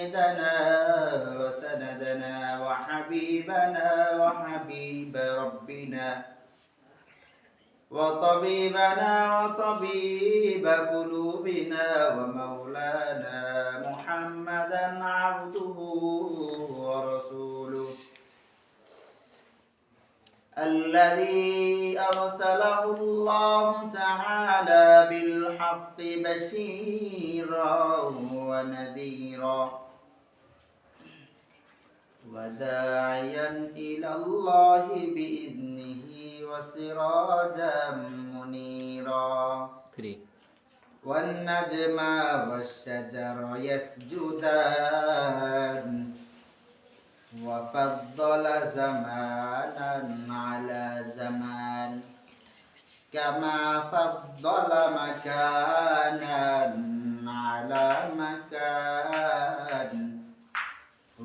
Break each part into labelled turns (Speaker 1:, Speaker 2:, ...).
Speaker 1: سيدنا وسندنا وحبيبنا وحبيب ربنا وطبيبنا وطبيب قلوبنا ومولانا محمدا عبده ورسوله الذي أرسله الله تعالى بالحق بشيرا ونذيرا وداعيا إلى الله بإذنه وسراجا منيرا. والنجم والشجر يسجدان. وفضل زمانا على زمان. كما فضل مكانا على مكان.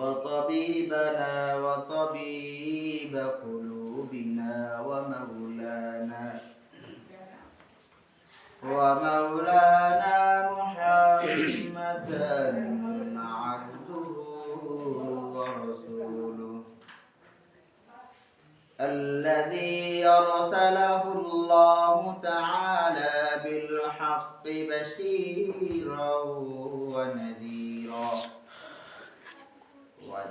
Speaker 1: وطبيبنا وطبيب قلوبنا ومولانا ومولانا محمدا عبده ورسوله الذي أرسله الله تعالى بالحق بشيرا ونذيرا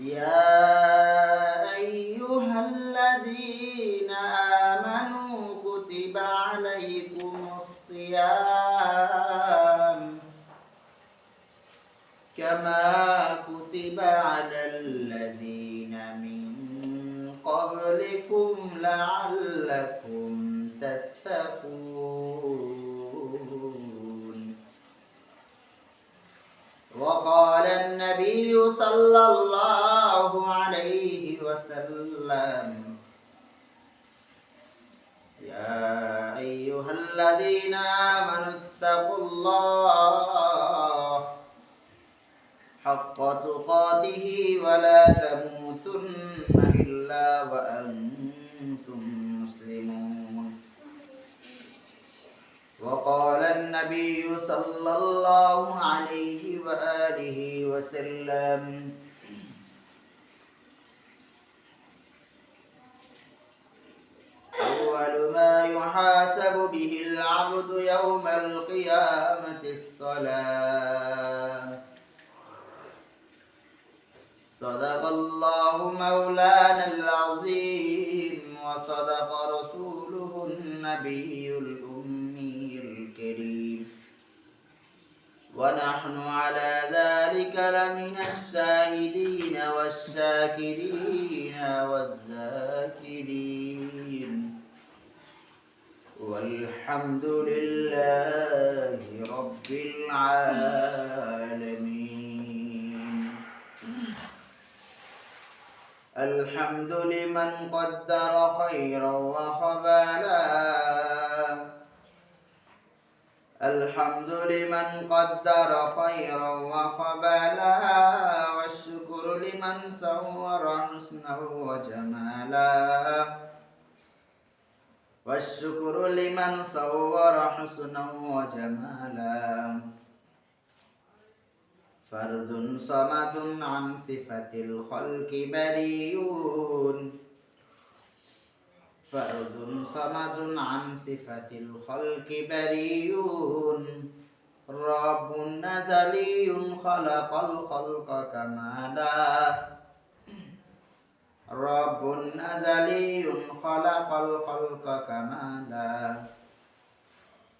Speaker 1: يا أيها الذين آمنوا كتب عليكم الصيام كما كتب على الذين من قبلكم لعلكم تتقون. وقال النبي صلى الله وسلم. يا أيها الذين آمنوا اتقوا الله حق تقاته ولا تموتن إلا وأنتم مسلمون. وقال النبي صلى الله عليه وآله وسلم والسلام صدق الله مولانا العظيم وصدق رسوله النبي الأمي الكريم. ونحن على ذلك لمن الشاهدين والشاكرين والذاكرين. والحمد لله رب العالمين. الحمد لمن قدر خيرا وخبالا الحمد لمن قدر خيرا وخبالا والشكر لمن صور حسنا وجمالا. والشكر لمن صور حسنا وجمالا. فرد صمد عن صفة الخلق بريون. فرد صمد عن صفة الخلق بريون. رب نزلي خلق الخلق كمالا. رب نزلي خلق الخلق كمالا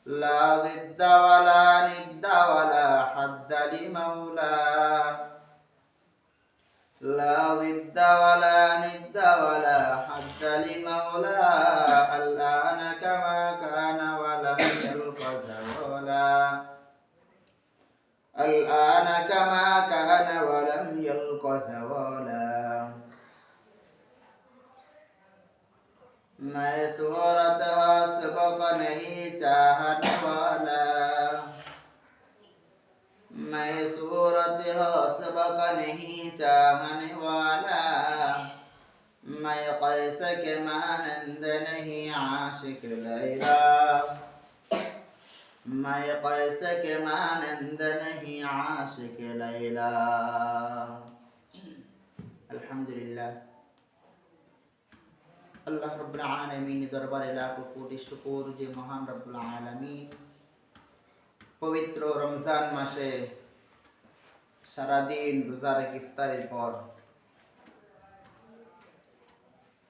Speaker 1: لا ضد ولا ند ولا حد لمولى لا ضد ولا ند ولا حد لمولى الآن كما كان ولم يلق زولا الآن كما كان ولم يلق زوالا मैं सूरत सबक नहीं चाहने वाला मैं सूरत सबक नहीं चाहने वाला। मैं कैस के मानंद नहीं आशिक लैला। मैं कैस के मानंद नहीं आशिक लैला। अल्हम्दुलिल्लाह। আল্লাহ রব্বুল আলামিন দরবারে লাখ কোটি শুকর, যে মহান রব্বুল আলামিন। পবিত্র রমজান মাসে সারাদিন রোজা রেখে ইফতারের পর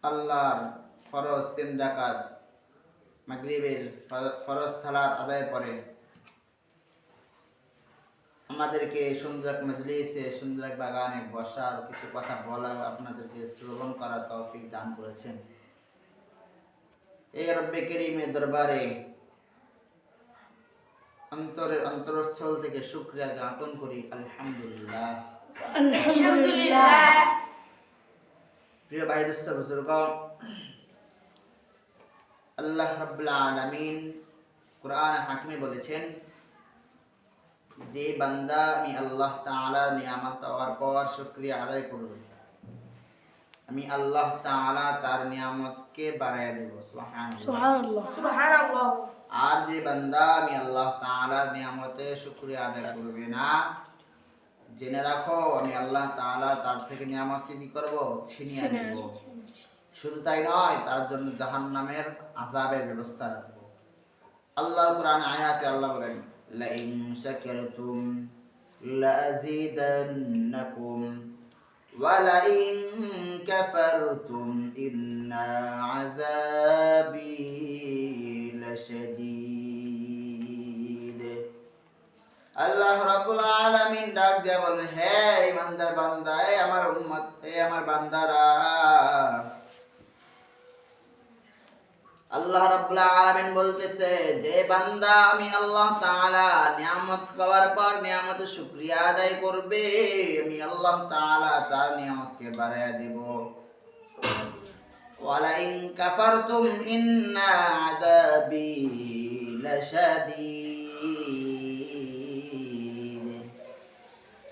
Speaker 1: আল্লাহর ফরজ তিন রাকাত মাগরিবের ফরজ সালাত আদায়ের পরে আমাদেরকে সুন্দর এক মজলিসে, সুন্দর এক বাগানে বসার কিছু কথা বলা আপনাদেরকে শ্রবণ করার তৌফিক দান করেছেন। এই রব্বে করিমের দরবারে অন্তরের অন্তরস্থল থেকে শুক্রিয়া জ্ঞাপন করি আলহামদুলিল্লাহ।
Speaker 2: আলহামদুলিল্লাহ।
Speaker 1: প্রিয় ভাই দোস্ত বুজুর্গ আল্লাহ রাব্বুল আলামিন কোরআন হাকিমে বলেছেন যে বান্দা আমি আল্লাহ তাআলার নিয়ামত পাওয়ার পর শুকরিয়া আদায় করবে আমি আল্লাহ তাআলা তার নিয়ামতকে বাড়াইয়া দেব সুবহানাল্লাহ।
Speaker 2: সুবহানাল্লাহ।
Speaker 3: সুবহানাল্লাহ।
Speaker 1: আর যে বান্দা আমি আল্লাহ তাআলার নিয়ামতে শুকরিয়া আদায় করবে না জেনে রাখো আমি আল্লাহ তাআলা তার থেকে নিয়ামতকে কি করব? ছিনিয়ে
Speaker 2: ছিনিয়ে
Speaker 1: নেব শুধু তাই নয় তার জন্য জাহান্নামের আযাবের ব্যবস্থা রাখব। আল্লাহর কোরআন আয়াতে আল্লাহ বলেন লাইন শাকারতুম লাযিদান্নাকুম ولئن كفرتم إن عذابي لشديد আল্লাহ রাব্বুল আলামিন ডাক দিয়া বলেন হে ইমানদার বান্দা হে আমার উম্মত হে আমার বান্দারা আল্লাহ রাব্বুল আলামিন বলতেছে, যে বান্দা আমি আল্লাহ তাআলা নিয়ামত পাওয়ার পর নিয়ামতের শুকরিয়া আদায় করবে, আমি আল্লাহ তাআলা তার নিয়ামতকে বাড়াইয়া দেব। ওয়ালাইন কাফারতুম ইন্না আযাবি লাশাদীদ।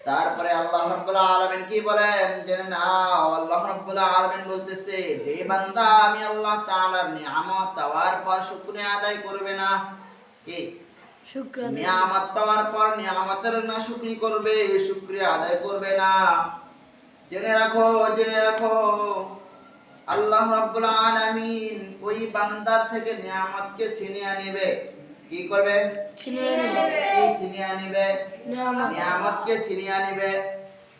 Speaker 1: তারপরে আল্লাহ রাব্বুল আলামিন কি বলেন? জেনে নাও আল্লাহ রাব্বুল আলামিন বলতেছে যে বান্দা আমি আল্লাহ তাআলার নিয়ামত পাওয়ার পর শুকরিয়া আদায় করবে না। কি?
Speaker 2: শুকরান
Speaker 1: নিয়ামত পাওয়ার পর নিয়ামতের না শুকরি করবে শুকরিয়া আদায় করবে না। জেনে রাখো জেনে রাখো। আল্লাহ রাব্বুল আলামিন ওই বান্দার থেকে নিয়ামতকে ছিনিয়ে নেবে। কি করবে?
Speaker 2: ছিনিয়ে নেবে।
Speaker 1: কি ছিনিয়ে নেবে
Speaker 2: নিয়ামত।
Speaker 1: নিয়ামতকে ছিনিয়ে নেবে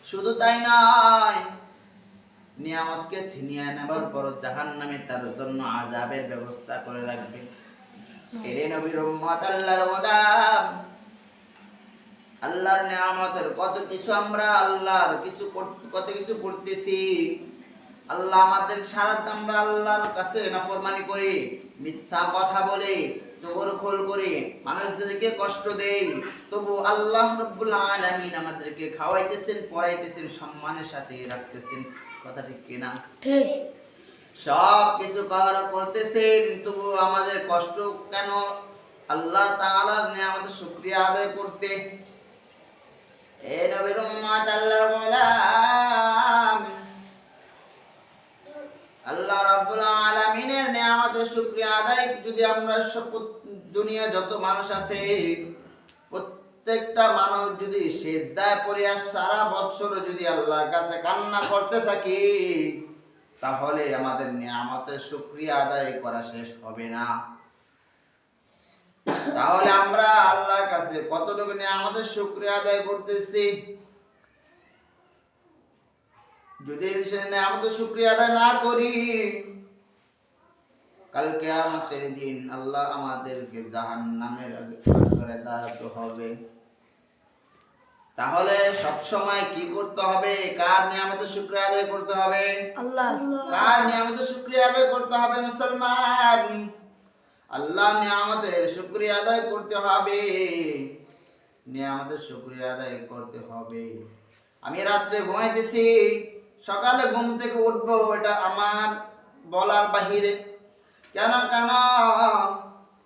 Speaker 1: শুধু তাই নয় নিয়ামতকে ছিনিয়ে নেবার পর জাহান নামে তার জন্য আজাবের ব্যবস্থা করে রাখবে। এরে নবীর উম্মত আল্লাহর গোলাম। আল্লাহর নিয়ামতের কত কিছু আমরা আল্লাহর কিছু কত কিছু করতেছি। আল্লাহ আমাদের সারা আমরা আল্লাহর কাছে নাফরমানি করি মিথ্যা কথা বলে জবর খোল করে মানুষদেরকে কষ্ট দেই। তবু আল্লাহ রব্বুল আলামিন আমাদেরকে খাওয়াইতেছেন পড়াইতেছেন সম্মানের সাথে রাখতেছেন। কথা ঠিক কিনা?
Speaker 2: ঠিক।
Speaker 1: সব কিছু কর করতেছেন তবু আমাদের কষ্ট কেন? আল্লাহ তাআলার নিয়ামতের শুকরিয়া আদায় করতে। এ নবীর উম্মত আল্লাহর গোলাম। আল্লাহ রাব্বুল আলামিনের নিয়ামতের শুকরিয়া আদায়। যদি আমরা দুনিয়া যত মানুষ আছে, প্রত্যেকটা মানুষ যদি সেজদায় আর সারা বছর যদি আল্লাহর কাছে কান্না করতে থাকি, তাহলে আমাদের নিয়ামতের শুকরিয়া আদায় করা শেষ হবে না। তাহলে আমরা আল্লাহর কাছে কতটুকু নিয়ামতের শুকরিয়া আদায় করতেছি? যদি সে নিয়ামতের শুকরিয়া আদায় না করি কালকে আমাদের দিন আল্লাহ আমাদেরকে জাহান নামের করে দাঁড়াতে হবে। তাহলে সব সময় কি করতে হবে? কার নিয়ামতের শুকরিয়া আদায় করতে হবে?
Speaker 2: আল্লাহ।
Speaker 1: কার নিয়ামতের শুকরিয়া আদায় করতে হবে মুসলমান? আল্লাহ নিয়ামতের শুকরিয়া আদায় করতে হবে। নিয়ামতের শুকরিয়া আদায় করতে হবে। আমি রাত্রে ঘুমাইতেছি। সকালে ঘুম থেকে উঠবো, এটা আমার বলার বাহিরে। কেন কেন?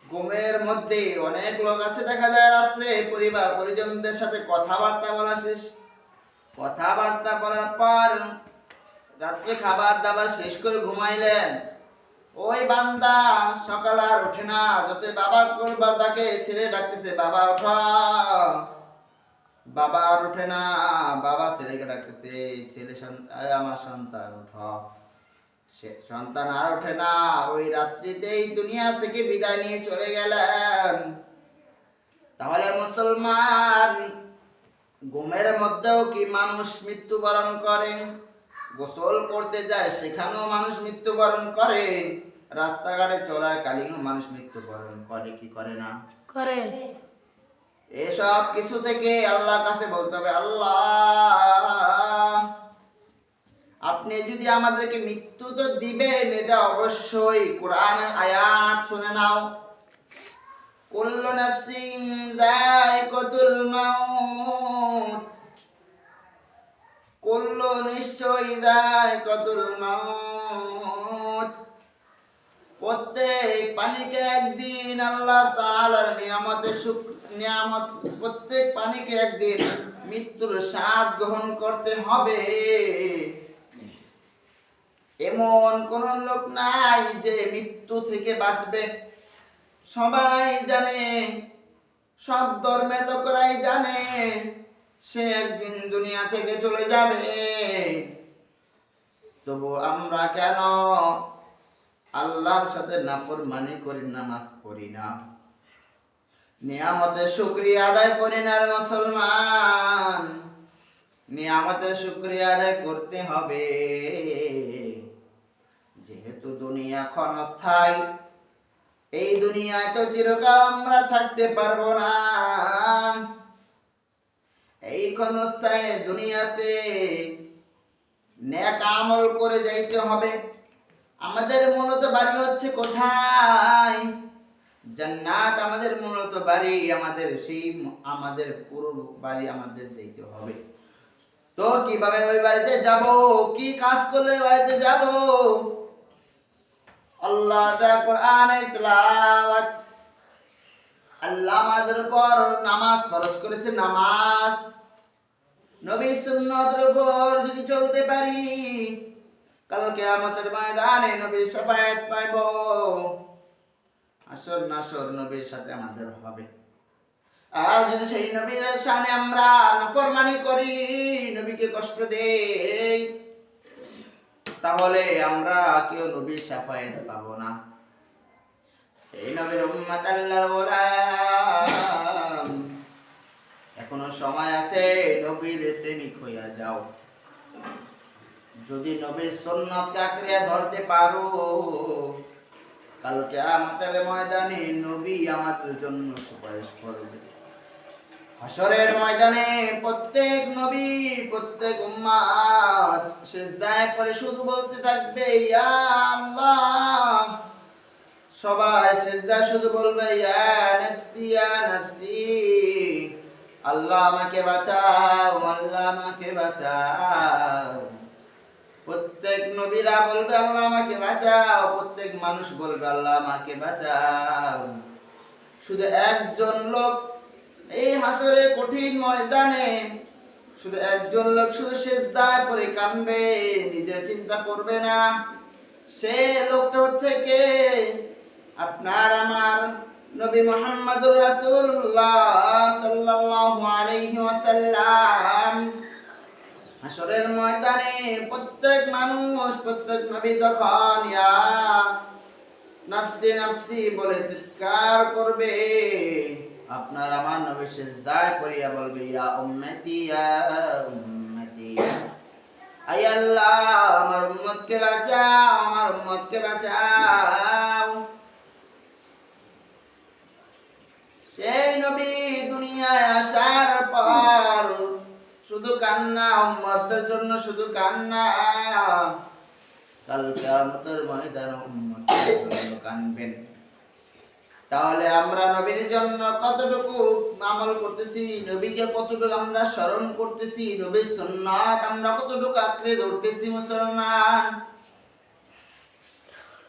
Speaker 1: ঘুমের মধ্যে অনেক লোক আছে, দেখা যায় রাত্রে পরিবার, পরিজনদের সাথে কথাবার্তা বলা শেষ। কথাবার্তা বলার পর রাত্রে খাবার দাবার শেষ করে ঘুমাইলেন। ওই বান্দা সকাল আর ওঠে না যত বাবা করবার ডাকে ছেলে ডাকতেছে, বাবা, ওঠা। বাবা আর ওঠে না, বাবা ছেলেকে ডাকতেছে ছেলে আমার সন্তান, উঠ। সে সন্তান আর ওঠে না, ওই রাত্রিতেই দুনিয়া থেকে বিদায় নিয়ে চলে গেলেন। তাহলে মুসলমান, ঘুমের মধ্যেও কি মানুষ মৃত্যুবরণ করে? গোসল করতে যায়, সেখানেও মানুষ মৃত্যুবরণ করে। রাস্তাঘাটে চলার কালীও মানুষ মৃত্যুবরণ করে, কি করে না?
Speaker 2: করে।
Speaker 1: এসব কিছু থেকে আল্লাহ কাছে বলতে হবে, আল্লাহ। আপনি যদি আমাদেরকে মৃত্যু তো দিবেন, এটা অবশ্যই কোরআনের আয়াত, শুনে নাও। কুল্লু নাফসিন যায়কাতুল মাউত। কুল্লু নিশ্চয়ই যায়কাতুল মাউত। প্রত্যেক পানিকে একদিন আল্লাহ তাআলার নিয়ামতে সুখ নিয়ামত প্রত্যেক পানিকে একদিন মৃত্যুর স্বাদ গ্রহণ করতে হবে। এমন কোন লোক নাই যে মৃত্যু থেকে বাঁচবে। সবাই জানে, সব ধর্মের লোকেরাই জানে, সে একদিন দুনিয়া থেকে চলে যাবে। তবু আমরা কেন আল্লাহর সাথে নাফরমানি করি, নামাজ পড়ি না? নিয়ামতের শুক্রিয়া আদায় করি না মুসলমান। নিয়ামতের শুক্রিয়া আদায় করতে হবে। যেহেতু দুনিয়া ক্ষণস্থায়ী, এই দুনিয়ায় তো চিরকাল আমরা থাকতে পারব না। এই ক্ষণস্থায়ী দুনিয়াতে ন্যাক আমল করে যাইতে হবে। আমাদের মূলত বাড়ি হচ্ছে কোথায়? জান্নাত আমাদের মূলত বাড়ি, আমাদের সেই আমাদের পুরো বাড়ি আমাদের যেতে হবে। তো কীভাবে ওই বাড়িতে যাব? কি কাজ করলে ওই বাড়িতে যাব? আল্লাহ কোরআনের তেলাওয়াত। আল্লাহ আমাদের উপর নামাজ ফরজ করেছে, নামাজ। নবী সুন্নতের উপর যদি চলতে পারি, কাল কিয়ামতের ময়দানে নবীর শাফায়াত পাইব। আসর নাসর নবীর সাথে আমাদের হবে। আর যদি সেই নবীর সামনে আমরা নাফরমানি করি, নবীকে কষ্ট দেই, তাহলে আমরা কেউ নবীর শাফায়াত পাবো না। এই নবীর গোলাম। এখনও সময় আছে নবীর প্রেমিক হইয়া যাও। যদি নবীর সুন্নতকে আঁকড়িয়া ধরতে পারো কালকে আমাদের ময়দানে নবী আমাদের জন্য সুপারিশ করবে। হাসরের ময়দানে প্রত্যেক নবী, প্রত্যেক উম্মাত সেজদায় পরে শুধু বলতে থাকবে, ইয়া আল্লাহ। সবাই সেজদা শুধু বলবে, ইয়া নাফসি ইয়া নাফসি। আল্লাহ আমাকে বাঁচাও, আল্লাহ আমাকে বাঁচাও। প্রত্যেক নবীরা বলবে, আল্লাহ আমাকে বাঁচাও। প্রত্যেক মানুষ বলবে, আল্লাহ আমাকে বাঁচাও। শুধু একজন লোক এই হাসরে কঠিন ময়দানে, শুধু একজন লোক শুধু শেষদায় পরে কানবে নিজের চিন্তা করবে না। সে লোকটা হচ্ছে কে? আপনার আমার নবী মোহাম্মদুর রাসূলুল্লাহ সাল্লাল্লাহু আলাইহি ওয়াসাল্লাম। হাসরের ময়দানে প্রত্যেক মানুষ প্রত্যেক নবী যখন ইয়া নাফসি নাফসি বলে চিৎকার করবে, আপনার আমার নবী সেজদায় পড়িয়া বলবে, ইয়া উম্মতি ইয়া উম্মতি আই আল্লাহ, আমার উম্মতকে বাঁচাও, আমার উম্মতকে বাঁচাও সেই নবী দুনিয়ায় আসার পর শুধু কান্না, উম্মতের জন্য শুধু কান্না। কাল কিয়ামতের ময়দানে উম্মতের জন্য কানবেন। তাহলে আমরা নবীর জন্য কতটুকু আমল করতেছি, নবীকে কতটুকু আমরা স্মরণ করতেছি, নবীর সুন্নাত আমরা কতটুকু আঁকড়ে ধরতেছি মুসলমান?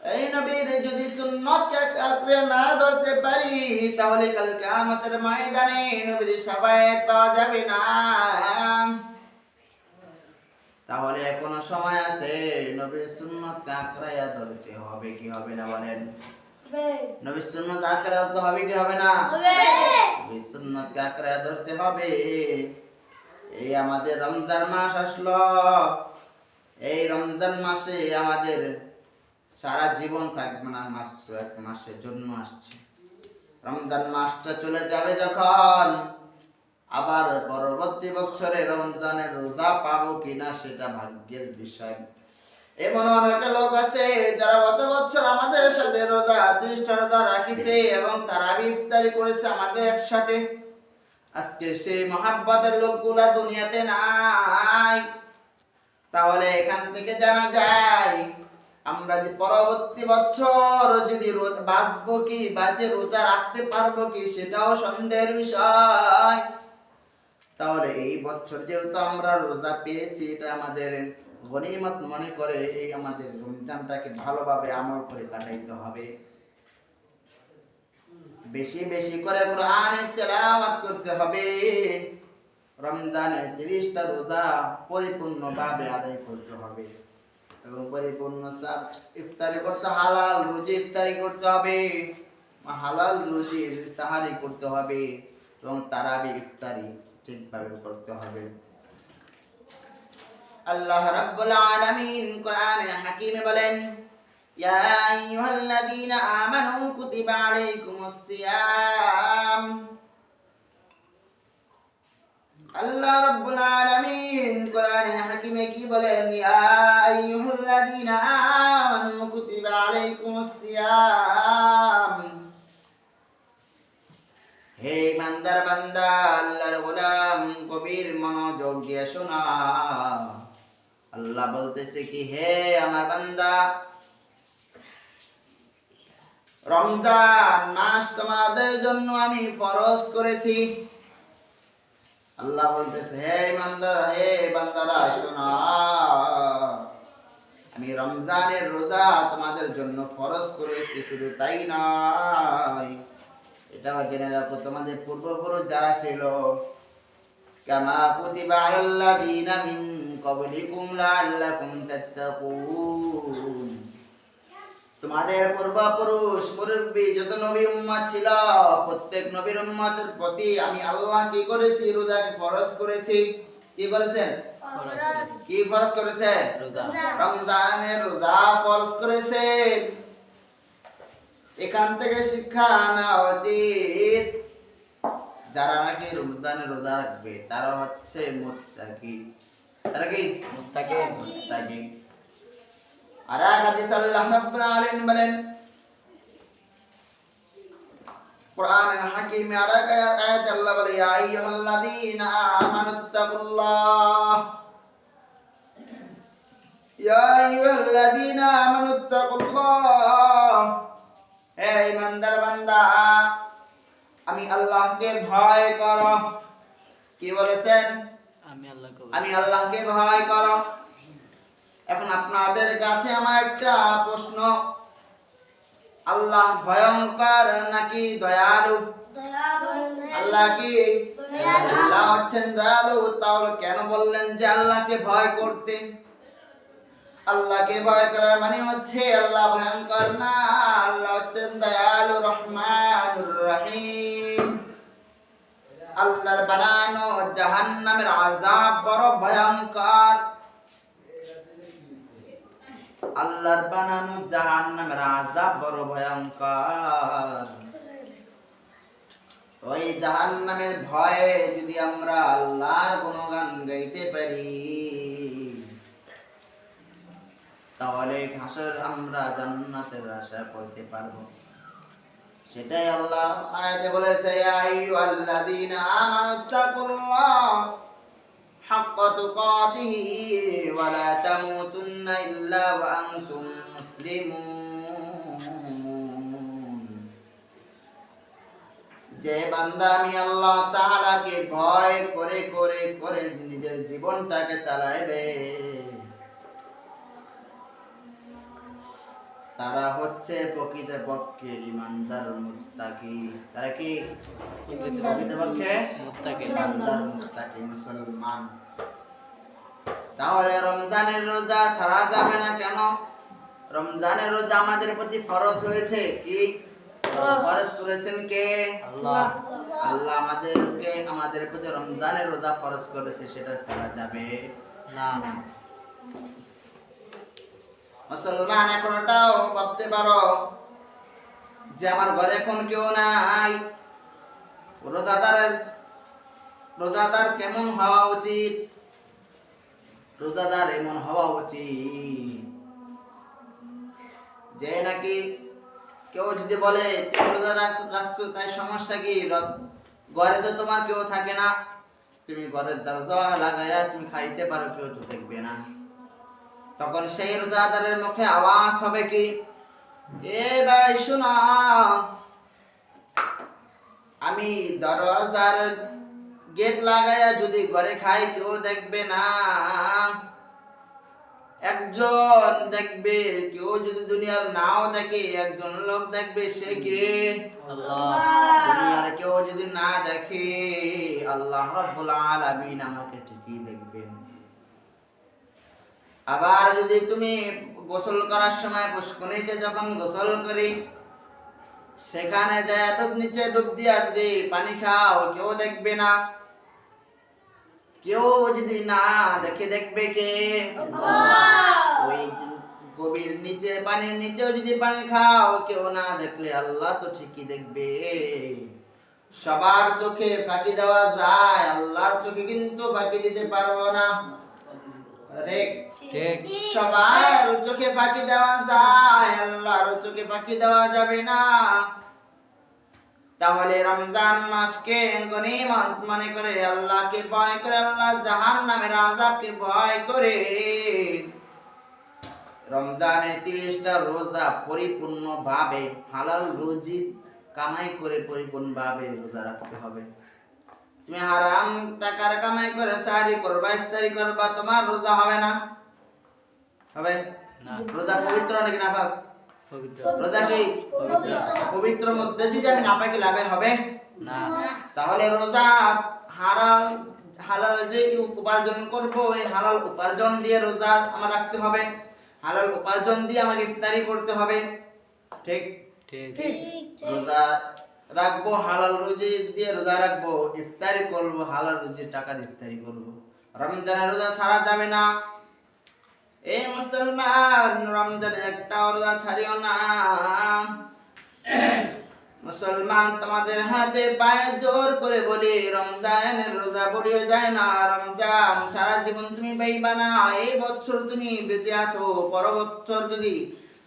Speaker 1: এই নবীর যদি সুন্নতকে আঁকড়ে না ধরতে পারি তাহলে কাল কিয়ামতের ময়দানে নবীর সাফায়াত পাওয়া যাবে না। তাহলে এখনও সময় আছে নবীর সুন্নতকে আঁকড়াইয়া ধরতে হবে কি হবে না বলেন? নবীর সুন্নত আঁকড়া ধরতে হবে কি হবে না? নবীর সুন্নতকে আঁকড়াইয়া ধরতে হবে। এই আমাদের রমজান মাস আসলো। এই রমজান মাসে আমাদের সারা জীবন মাত্র এক মাসের জন্য আসছে। রমজান মাসটা চলে যাবে যখন আবার পরবর্তী বছরে রমজানের রোজা পাবো কিনা সেটা ভাগ্যের বিষয়। এমন অনেক লোক আছে যারা গত বছর আমাদের সাথে রোজা, ত্রিশটা রোজা রাখিছে এবং তারা ইফতারি করেছে আমাদের একসাথে। আজকে সেই মহাব্বতের লোকগুলা দুনিয়াতে নাই। তাহলে এখান থেকে জানা যায় আমরা যে পরবর্তী বছর যদি বাঁচবো কি, বাঁচে, রোজা রাখতে পারব কি, সেটাও সন্দেহের বিষয়। তাহলে এই বছর যেহেতু আমরা রোজা পেয়েছি, এটা আমাদের গনিমত মনে করে এই আমাদের রমজানটাকে ভালোভাবে আমল করে কাটাইতে হবে। বেশি বেশি করে কোরআনের তেলাওয়াত করতে হবে। রমজানে তিরিশটা রোজা পরিপূর্ণভাবে আদায় করতে হবে। এবং পরিপূর্ণ সাব ইফতারি করতে হালাল, রুজি ইফতারি করতে হবে। হালাল রুজির সাহারি করতে হবে এবং তারাবি ইফতারি ঠিকভাবে করতে হবে। আল্লাহ রাব্বুল আলামিন কোরআনে হাকিমে বলেন, ইয়া আইয়ুহাল্লাযীনা আমানু কুতিবা আলাইকুমুস সিয়াম। আল্লাহ রাব্বুল আলামিন কোরআনে হাকিমে কি বলেন? ইয়া আইয়ুহাল্লাযীনা আমানু কুতিবা আলাইকুমুস সিয়াম। হে ইমানদার বান্দা, আল্লাহর গোলাম কবির মনোযোগ দিয়ে শোনা। আল্লাহ বলতেছে কি, হে আমার বান্দা, রমজান মাস তোমাদের জন্য আমি ফরজ করেছি। আল্লাহ বলতেছে, হে ইমানদার, হে বান্দারা, শোনা, আমি রমজানের রোজা তোমাদের জন্য ফরজ করেছি, শুধু তাই নয়। এটাও জেনে রাখো, তোমাদের পূর্বপুরুষ যারা ছিল, কামা কুতিবা আলাল্লাযীনা মিন ক্বাবলিকুম লাআল্লাকুম তাত্তাকুন। তোমাদের পূর্বপুরুষ মুরব্বী যত নবী উম্মত ছিল প্রত্যেক নবীর উম্মতের প্রতি আমি আল্লাহ কি করেছি? রোজাকে ফরজ করেছি। কি করেছেন? কি ফরজ করেছে রমজানের রোজা ফরজ করেছে। এখান থেকে শিক্ষা নেওয়া উচিত। যারা নাকি রমজানের রোজা রাখবে তারা হচ্ছে মুত্তাকি। তারা কি? মুত্তাকি। মুত্তাকি। আর এক হাদিস আল্লাহ রাব্বুল আলামিন বলেন হাকিমে আর এক আয়াতে আল্লাহ বলে ইয়া আইয়ুহাল্লাযীনা আমানুত্তাকুল্লাহ ইয়া আইয়ুহাল্লাযীনা আমানুত্তাকুল্লাহ হে ইমানদার বান্দা আমি আল্লাহকে ভয় করো। কি বলেছেন?
Speaker 3: আমি আল্লাহকে
Speaker 1: আমি আল্লাহকে ভয় করো। এখন আপনাদের কাছে আমার একটা প্রশ্ন। আল্লাহ ভয়ঙ্কর নাকি দয়ালু? আল্লাহ কি আল্লাহ হচ্ছেন দয়ালু? তাহলে কেন বললেন যে আল্লাহকে ভয় করতে আল্লাহকে ভয় করার মানে হচ্ছে আল্লাহ ভয়ঙ্কর না, আল্লাহ হচ্ছেন দয়ালু রহমানুর রহিম। আল্লাহর বানানো জাহান্নামের আযাব বড় ভয়ঙ্কর। আল্লাহর বানানো জাহান্নামের আযাব বড় ভয়ঙ্কর। ওই জাহান্নামের ভয়ে যদি আমরা আল্লাহর গুণগান গাইতে পারি, তাহলে হাসর আমরা জান্নাতের আশা করতে পারব। সেটাই আল্লাহ আয়াতে বলেছে, ইয়া আইয়ুহাল্লাযীনা আমানুত্তাকুল্লাহ হাক্কা তুকাতিহি تقاته ولا تموتن إلا وأنتم مسلمون. যে বান্দা আমি আল্লাহ তাআলাকে ভয় করে করে করে নিজের জীবনটাকে চালাইবে তারা হচ্ছে প্রকৃতপক্ষে ইমানদার মুত্তাকি। তারা কি? প্রকৃতপক্ষে
Speaker 3: মুত্তাকি।
Speaker 1: ইমানদার মুত্তাকি মুসলমান। তাহলে রমজানের রোজা ছাড়া যাবে না কেন? রমজানের রোজা আমাদের প্রতি ফরজ হয়েছে কি? ফরজ। করেছেন কে?
Speaker 3: আল্লাহ।
Speaker 1: আল্লাহ আমাদেরকে আমাদের প্রতি রমজানের রোজা ফরজ করেছে সেটা ছাড়া যাবে
Speaker 3: না।
Speaker 1: মুসলমান এখন ওটাও ভাবতে পারো যে আমার ঘরে এখন কেউ নাই। রোজাদারের, রোজাদার কেমন হওয়া উচিত? রোজাদার এমন হওয়া উচিত। যে নাকি কেউ যদি বলে, তুমি রোজা রাখ- রাখছো, তাই সমস্যা কি? ঘরে তো তোমার কেউ থাকে না। তুমি ঘরের দরজা লাগাইয়া তুমি খাইতে পারো, কেউ তো দেখবে না। তখন সেই রোজাদারের মুখে আওয়াজ হবে কি? এ ভাই শোনা। আমি দরজার গেট লাগাইয়া যদি ঘরে খাই কেউ দেখবে না। একজন দেখবে কেউ যদি দুনিয়ার নাও দেখে একজন লোক দেখবে সে কে?
Speaker 3: আল্লাহ।
Speaker 1: দুনিয়ার কেউ যদি না দেখে আল্লাহ রাব্বুল আলামিন আমাকে ঠিকই আবার যদি তুমি গোসল করার সময় পুষ্করিতে যখন গোসল করি সেখানে যায় ডুব নিচে ডুব দিয়া যদি পানি খাও কেউ দেখবে না। কেউ যদি না দেখে দেখবে কে? ওই গভীর নিচে পানির নিচেও যদি পানি খাও কেউ না দেখলে আল্লাহ তো ঠিকই দেখবে। সবার চোখে ফাঁকি দেওয়া যায় আল্লাহর চোখে কিন্তু ফাঁকি দিতে পারব না। রেক
Speaker 3: ঠিক।
Speaker 1: সবার চোখে ফাঁকি দেওয়া যায়, আল্লাহর চোখে ফাঁকি দেওয়া যাবে না। তাহলে রমজান মাসকে গনিমত মনে করে, আল্লাহকে ভয় করে, আল্লাহ জাহান নামের আজাবকে ভয় করে। রমজানে তিরিশটা রোজা পরিপূর্ণ ভাবে হালাল রুজি কামাই করে পরিপূর্ণ ভাবে রোজা রাখতে হবে। তুমি হারাম টাকার কামাই করে সারি করবা, ইফতারি করবা, তোমার রোজা হবে না। হবে?
Speaker 3: না।
Speaker 1: রোজা পবিত্র নাকি নাপাক
Speaker 3: পবিত্র।
Speaker 1: রোজা কি?
Speaker 3: পবিত্র।
Speaker 1: পবিত্র মধ্যে যদি আমি নাপাকি লাগাই হবে?
Speaker 3: না।
Speaker 1: তাহলে রোজা হালাল হালাল যে উপার্জন করব ওই হালাল উপার্জন দিয়ে রোজা আমার রাখতে হবে। হালাল উপার্জন দিয়ে আমাকে ইফতারি করতে হবে। ঠিক।
Speaker 3: ঠিক।
Speaker 1: রোজা রাখব হালাল রুজি দিয়ে রোজা রাখব ইফতারি করব হালাল রুজির টাকা দিয়ে ইফতারি করব। রমজানের রোজা ছাড়া যাবে না। এই মুসলমান, রমজানে একটা রোজা ছাড়িও না। মুসলমান তোমাদের হাতে পায়ে জোর করে বলি, রমজানের রোজা পড়িও যায় না। রমজান সারা জীবন তুমি পাইবা না এই বছর তুমি বেঁচে আছো পর বছর যদি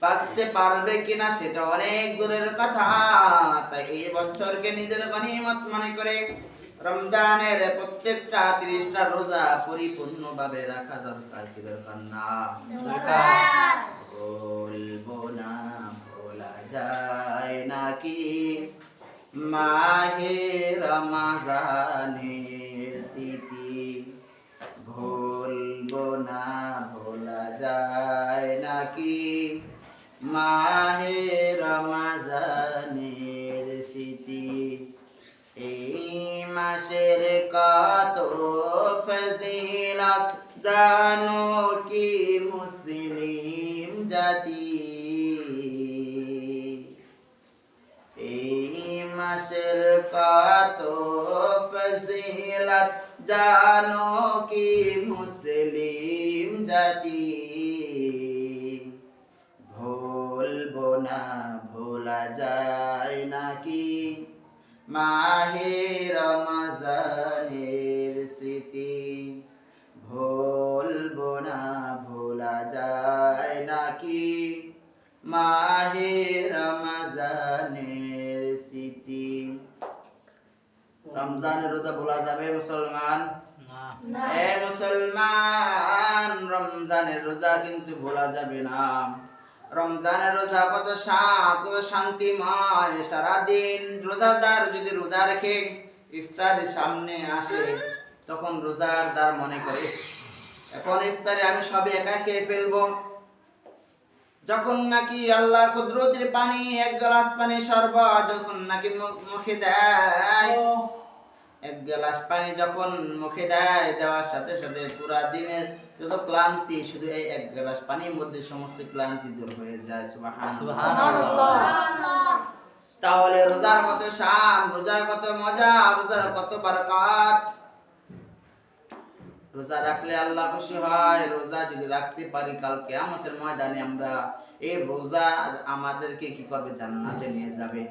Speaker 1: বাঁচতে পারবে কিনা সেটা অনেক দূরের কথা। তাই এই বছরকে নিজের গনিমত মনে করে রমজানের প্রত্যেকটা তিরিশটা রোজা পরিপূর্ণভাবে রাখা দরকার কি দরকার না? বলব না ভোলা যায় নাকি? মাহে রমাজানের স্মৃতি ভুলবো না ভোলা যায় নাকি? মাহে রমাজানের স্মৃতি এই মাসের কত ফজিলত? জানো কি মুসলিম জাতি? এই মাসের কত ফজিলত? জানো কি মুসলিম জাতি? ভুলবো না, ভোলা যায় নাকি? মাহে রমজানের স্মৃতি। ভুলবো না ভোলা যায় নাকি? মাহে রমজানের স্মৃতি। রমজানের রোজা ভোলা যাবে মুসলমান? এ মুসলমান রমজানের রোজা কিন্তু ভোলা যাবে না। রমজানের রোজা কত শান্ত কত শান্তিময় সারাদিন রোজাদার যদি রোজা রেখে ইফতারের সামনে আসে তখন রোজাদার মনে করে। এখন ইফতারে আমি সবে একা খেয়ে ফেলব। যখন নাকি আল্লাহ কুদরতের পানি এক গ্লাস পানি শরবত যখন নাকি মুখে দেয় এক গ্লাস পানি যখন মুখে দেয় দেওয়ার সাথে সাথে পুরা দিনের যত ক্লান্তি শুধু এই এক গ্লাস পানির মধ্যে সমস্ত ক্লান্তি দূর হয়ে যায় তাহলে রোজার কত শান রোজার কত মজা রোজার কত বরকত। রোজা রাখলে আল্লাহ খুশি হয় রোজা যদি রাখতে পারি কাল কিয়ামতের ময়দানে আমরা এই রোজা আমাদেরকে কি করবে? জান্নাতে নিয়ে যাবে।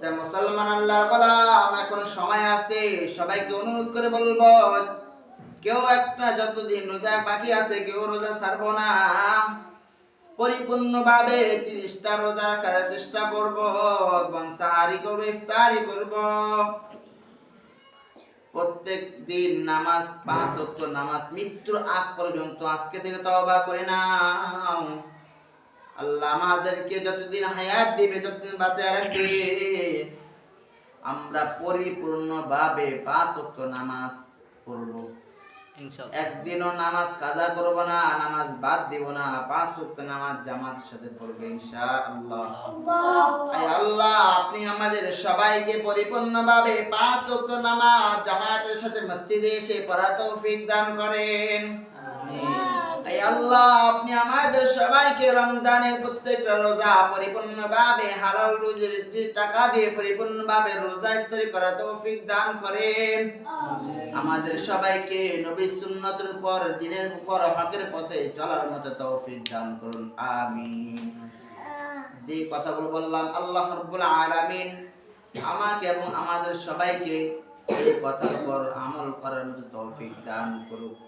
Speaker 1: তাই মুসলমান আল্লাহ গোলাম এখন সময় আছে সবাইকে অনুরোধ করে বলব কেউ একটা যতদিন রোজা বাকি আছে, কেউ রোজা ছাড়বো না। পরিপূর্ণভাবে তিরিশটা রোজা রাখার চেষ্টা করব এবং সাহারি করব, ইফতারি করব। প্রত্যেক দিন নামাজ, পাঁচ ওয়াক্ত নামাজ, মৃত্যুর আগ পর্যন্ত আজকে থেকে তওবা করে নাও। আল্লাহ আমাদেরকে যতদিন হায়াত দিবে, যতদিন বাঁচায় রাখবে, আমরা পরিপূর্ণভাবে পাঁচ ওয়াক্ত নামাজ পড়ব। একদিনও নামাজ কাজা করব না নামাজ বাদ দিব না পাঁচ ওয়াক্ত নামাজ জামাতের সাথে পড়বে ইনশাআল্লাহ। আল্লাহ। আপনি আমাদের সবাইকে পরিপূর্ণভাবে পাঁচ ওয়াক্ত নামাজ জামাতের সাথে মসজিদে এসে পড়া তৌফিক দান করেন। আয় আল্লাহ আপনি আমাদের সবাইকে রমজানের প্রত্যেকটা রোজা পরিপূর্ণভাবে হালাল রুজির টাকা দিয়ে পরিপূর্ণভাবে রোজা ইফতারি করা তৌফিক দান করেন। আমাদের সবাইকে নবী সুন্নতের উপর দিনের উপর হকের পথে চলার মতো তৌফিক দান করুন। আমিন। যে কথাগুলো বললাম আল্লাহ রব্বুল আলামিন আমাকে এবং আমাদের সবাইকে এই কথার উপর আমল করার মতো তৌফিক দান করুক।